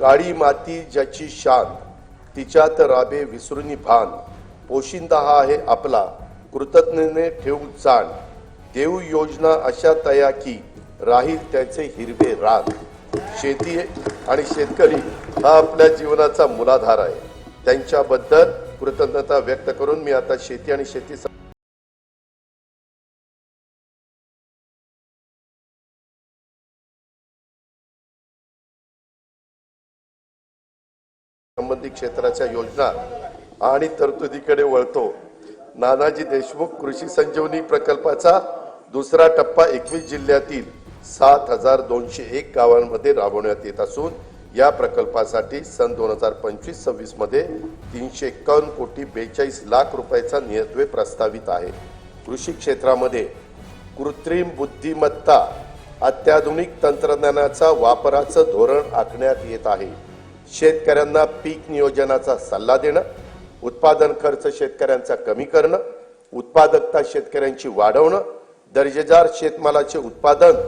काळी माती ज्याची शान तिच्यात राबे विसरुनी भान. पोशिंदा हा आहे आपला कृतज्ञने ठेवू जाण. देऊ योजना अशा तया की राहील त्याचे हिरवे रान. शेती आणि शेतकरी हा आपल्या जीवनाचा मूलाधार आहे. त्यांच्याबद्दल कृतज्ञता व्यक्त करून मी आता शेती आणि शेती संबंधित क्षेत्राच्या योजना आणि तरतुदीकडे वळतो. नानाजी देशमुख कृषी संजीवनी प्रकल्पाचा दुसरा टप्पा एकवीस जिल्ह्यातील सात हजार दोनशे एक गावांमध्ये राबवण्यात येत असून या प्रकल्पासाठी सन दोन हजार पंचवीस सव्वीसमध्ये तीनशे एकावन्न कोटी बेचाळीस लाख रुपयाचा नियत्वे प्रस्तावित आहे. कृषी क्षेत्रामध्ये कृत्रिम बुद्धिमत्ता अत्याधुनिक तंत्रज्ञानाचा वापराचं धोरण आखण्यात येत आहे. शेतकऱ्यांना पीक नियोजनाचा सल्ला देणं उत्पादन खर्च शेतकऱ्यांचा कमी करणं उत्पादकता शेतकऱ्यांची वाढवणं दर्जेदार शेतमालाचे उत्पादन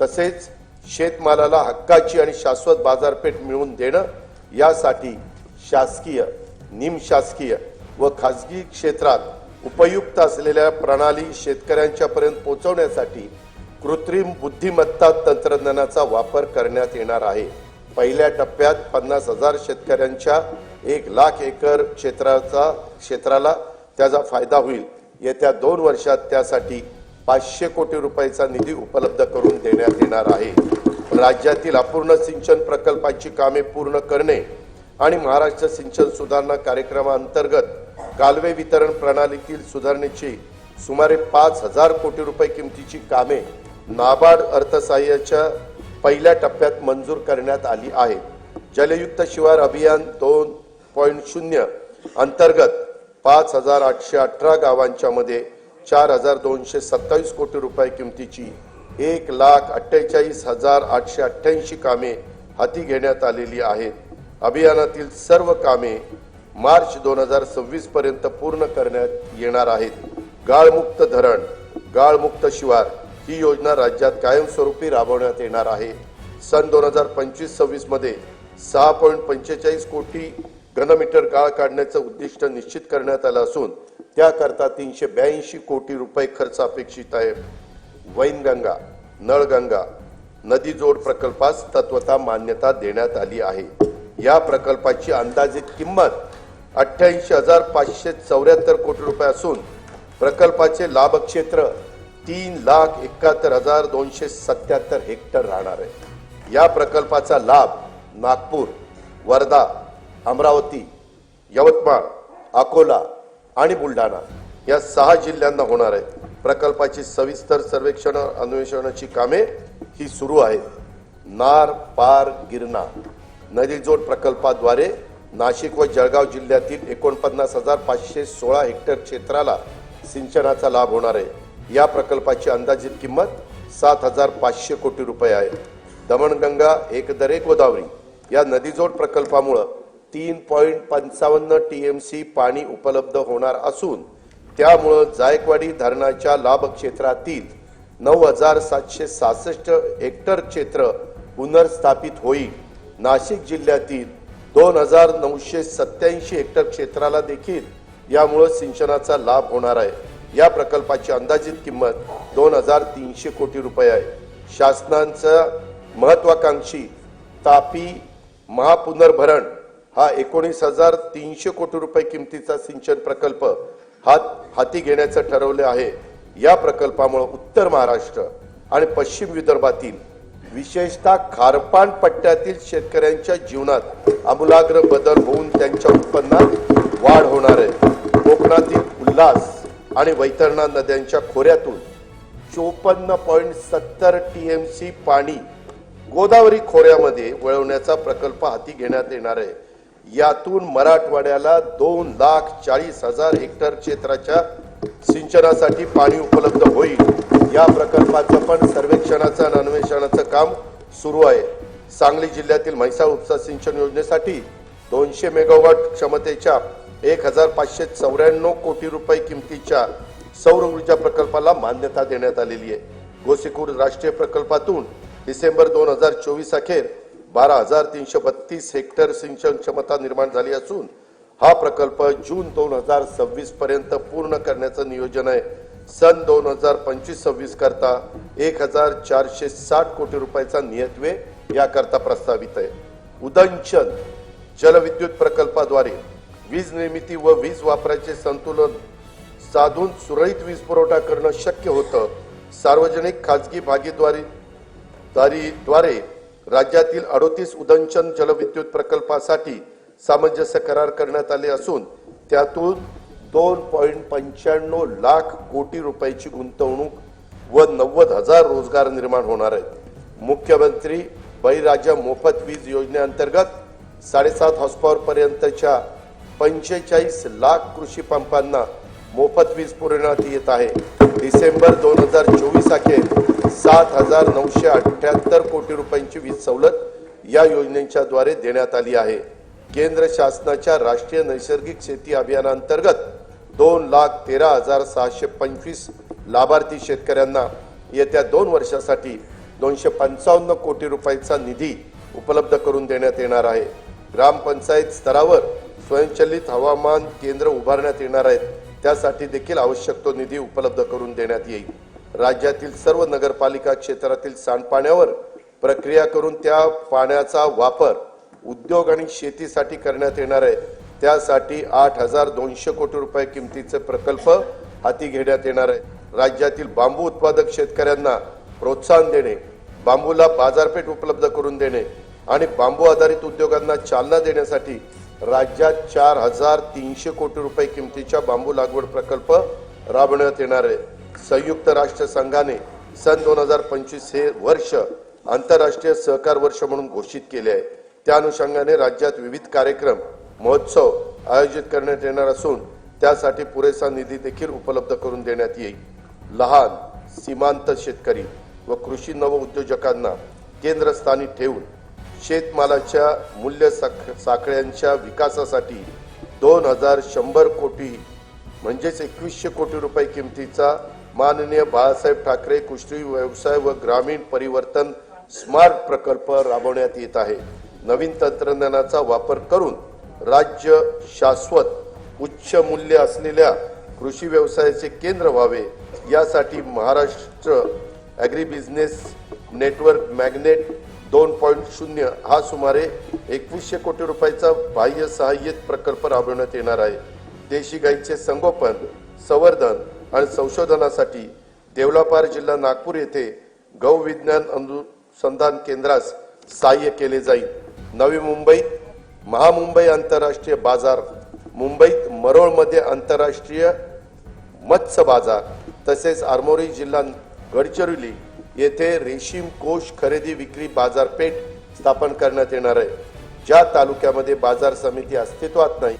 तसेच शेतमालाला हक्काची आणि शाश्वत बाजारपेठ मिळवून देणं यासाठी शासकीय निमशासकीय व खाजगी क्षेत्रात उपयुक्त असलेल्या प्रणाली शेतकऱ्यांच्यापर्यंत पोहोचवण्यासाठी कृत्रिम बुद्धिमत्ता तंत्रज्ञानाचा वापर करण्यात येणार आहे. पहिल्या टप्प्यात पन्नास हजार शेतकऱ्यांच्या एक लाख एकर क्षेत्राचा क्षेत्राला त्याचा फायदा होईल. येत्या दोन वर्षात त्यासाठी पाचशे कोटी रुपयाचा निधी उपलब्ध करून देण्यात येणार आहे. राज्यातील अपूर्ण सिंचन प्रकल्पाची कामे पूर्ण करणे आणि महाराष्ट्र सिंचन सुधारणा कार्यक्रमाअंतर्गत कालवे वितरण प्रणालीतील सुधारणेची सुमारे पाच हजार कोटी रुपये किमतीची कामे नाबार्ड अर्थसहाय्याच्या पहिल्या टप्प्यात मंजूर करण्यात आली आहे. जलयुक्त शिवार अभियान दोन पॉईंट शून्य अंतर्गत पाच हजार आठशे अठरा गावांच्या मध्ये चार हजार दोनशे सत्तावीस कोटी रुपये किमतीची एक लाख अठ्ठेचाळीस हजार आठशे अठ्ठ्याऐंशी कामे हाती घेण्यात आलेली आहेत. अभियानातील सर्व कामे मार्च दोन हजार सव्वीस पर्यंत पूर्ण करण्यात येणार आहेत. गाळमुक्त धरण गाळमुक्त शिवार ही योजना राज्यात कायमस्वरूपी राबवण्यात येणार आहे. सन दोन हजार पंचवीस सव्वीसमध्ये सहा पॉईंट पंचेचाळीस कोटी घनमीटर गाळ काढण्याचं उद्दिष्ट निश्चित करण्यात आलं असून त्याकरता तीनशे ब्याऐंशी कोटी रुपये खर्च अपेक्षित आहे. वैनगंगा नळगंगा नदी जोड प्रकल्पास तत्वता मान्यता देण्यात आली आहे. या प्रकल्पाची अंदाजित किंमत अठ्ठ्याऐंशी हजार पाचशे चौऱ्याहत्तर कोटी रुपये असून प्रकल्पाचे लाभक्षेत्र तीन लाख एकाहत्तर हजार दोनशे सत्याहत्तर हेक्टर राहणार आहे. या प्रकल्पाचा लाभ नागपूर वर्धा अमरावती यवतमाळ अकोला आणि बुलढाणा या सहा जिल्ह्यांना होणार आहे. प्रकल्पाची सविस्तर सर्वेक्षण अन्वेषणाची कामे ही सुरू आहेत. नार पार गिरणा नदीजोड प्रकल्पाद्वारे नाशिक व जळगाव जिल्ह्यातील एकोणपन्नास हजार पाचशे सोळा हेक्टर क्षेत्राला सिंचनाचा लाभ होणार आहे. या प्रकल्पाची अंदाजित किंमत सात हजार पाचशे कोटी रुपये आहे. दमणगंगा एकदरे गोदावरी या नदीजोड प्रकल्पामुळं तीन पॉईंट पंचावन्न टी एम सी पाणी उपलब्ध होणार असून त्यामुळं जायकवाडी धरणाच्या लाभ क्षेत्रातील नऊ हजार सातशे सहासष्ट हेक्टर क्षेत्र पुनर्स्थापित होईल. नाशिक जिल्ह्यातील दोन हजार नऊशे सत्याऐंशी हेक्टर क्षेत्राला देखील यामुळं सिंचनाचा लाभ होणार आहे. या प्रकल्पाची अंदाजित किंमत दोन हजार तीनशे कोटी रुपये आहे. शासनाचा महत्वाकांक्षी तापी महापुनर्भरण हा एकोणीस हजार तीनशे कोटी रुपये किमतीचा सिंचन प्रकल्प हात हाती घेण्याचं ठरवले आहे. या प्रकल्पामुळे उत्तर महाराष्ट्र आणि पश्चिम विदर्भातील विशेषतः खारपान पट्ट्यातील शेतकऱ्यांच्या जीवनात आमूलाग्र बदल होऊन त्यांच्या उत्पन्नात वाढ होणार आहे. कोकणातील उल्हास आणि वैतरणा नद्यांच्या खोऱ्यातून चोपन्न पॉईंट सत्तर टी एम सी पाणी गोदावरी खोऱ्यामध्ये वळवण्याचा प्रकल्प हाती घेण्यात येणार आहे. यातून मराठवाड्याला दोन लाख चाळीस हजार हेक्टर क्षेत्राच्या सिंचनासाठी पाणी उपलब्ध होईल. या प्रकल्पाचं पण सर्वेक्षणाचं आणि अन्वेषणाचं काम सुरू आहे. सांगली जिल्ह्यातील म्हैसाळ उपसा सिंचन योजनेसाठी दोनशे मेगावॉट क्षमतेच्या एक हजार पाचशे चौऱ्याण्णव कोटी रुपये किमतीच्या सौर ऊर्जा प्रकल्पाला मान्यता देण्यात आलेली आहे. गोसीखुर्द राष्ट्रीय प्रकल्पातून डिसेंबर दोन हजार चोवीस अखेर बारा हजार तीनशे बत्तीस हेक्टर सिंचन क्षमता निर्माण झाली असून हा प्रकल्प जून दोन हजार सव्वीस पर्यंत पूर्ण करण्याचं नियोजन आहे. सन दोन हजार पंचवीस सव्वीस करता एक हजार चारशे साठ कोटी रुपयाचा नियतवे याकरता प्रस्तावित आहे. उदंचन जलविद्युत प्रकल्पाद्वारे वीज निर्मिती व वीज वापराचे संतुलन साधून सुरळीत वीज पुरवठा करणं शक्य होतं. सार्वजनिक खाजगी भागीदारी दारीद्वारे राज्यातील अडोतीस उदंचन जलविद्युत प्रकल्पासाठी सामंजस्य करार करण्यात आले असून त्यातून दोन पॉईंट पंच्याण्णव लाख कोटी रुपयाची गुंतवणूक व नव्वद हजार रोजगार निर्माण होणार आहेत. मुख्यमंत्री बळीराजा मोफत वीज योजनेअंतर्गत साडेसात हॉस्पॉवरपर्यंतच्या पर्यंतच्या पंचेचाळीस लाख कृषी पंपांना मोफत वीज पुरवण्यात येत आहे. डिसेंबर दोन हजार चोवीस अखेर सात हजार नऊशे अठ्ठ्याहत्तर कोटी रुपयांची वीज सवलत या योजनेच्या द्वारे देण्यात आली आहे. केंद्र शासनाच्या राष्ट्रीय नैसर्गिक शेती अभियानांतर्गत दोन लाख तेरा हजार सहाशे पंचवीस लाभार्थी शेतकऱ्यांना येत्या दोन वर्षासाठी दोनशे पंचावन्न कोटी रुपयांचा निधी उपलब्ध करून देण्यात येणार आहे. ग्रामपंचायत स्तरावर स्वयंचलित हवामान केंद्र उभारण्यात येणार आहेत. त्यासाठी देखील आवश्यक तो निधी उपलब्ध करून देण्यात येईल. राज्यातील सर्व नगरपालिका क्षेत्रातील सांडपाण्यावर प्रक्रिया करून त्या पाण्याचा वापर उद्योग आणि शेतीसाठी करण्यात येणार आहे. त्यासाठी आठ हजार दोनशे कोटी रुपये किमतीचे प्रकल्प हाती घेण्यात येणार आहे. राज्यातील बांबू उत्पादक शेतकऱ्यांना प्रोत्साहन देणे बांबूला बाजारपेठ उपलब्ध करून देणे आणि बांबू आधारित उद्योगांना चालना देण्यासाठी राज्यात चार हजार तीनशे कोटी रुपये किमतीच्या बांबू लागवड प्रकल्प राबवण्यात येणार आहे. संयुक्त राष्ट्र संघाने सन दोन हजार पंचवीस हे वर्ष आंतरराष्ट्रीय सहकार वर्ष म्हणून घोषित केले आहे. त्या अनुषंगाने राज्यात विविध कार्यक्रम महोत्सव आयोजित करण्यात येणार असून त्यासाठी पुरेसा निधी देखील उपलब्ध करून देण्यात येईल. लहान सीमांत शेतकरी व कृषी नव उद्योजकांना केंद्रस्थानी ठेवून शेतमालाच्या मूल्य साख साखळ्यांच्या विकासासाठी दोन हजार शंभर कोटी म्हणजेच एकवीसशे कोटी रुपये किमतीचा माननीय बाळासाहेब ठाकरे कृषी व्यवसाय व ग्रामीण परिवर्तन स्मार्ट प्रकल्प राबवण्यात येत आहे. नवीन तंत्रज्ञानाचा वापर करून राज्य शाश्वत उच्च मूल्य असलेल्या कृषी व्यवसायाचे केंद्र व्हावे यासाठी Maharashtra agri business network magnet दोन पॉईंट शून्य हा सुमारे एकवीसशे कोटी रुपयाचा बाह्य सहाय्यित प्रकल्प राबवण्यात येणार आहे. देशी गाईचे संगोपन संवर्धन आणि संशोधनासाठी देवलापार जिल्हा नागपूर येथे गौ विज्ञान अनुसंधान केंद्रास सहाय्य केले जाईल. नवी मुंबईत महामुंबई आंतरराष्ट्रीय बाजार मुंबईत मरोळमध्ये आंतरराष्ट्रीय मत्स्य बाजार तसेच आरमोरी जिल्हा गडचिरोली येथे रेशीम कोष खरेदी विक्री बाजारपेठ स्थापन करण्यात येणार आहे. ज्या तालुक्यामध्ये बाजार समिती अस्तित्वात नाही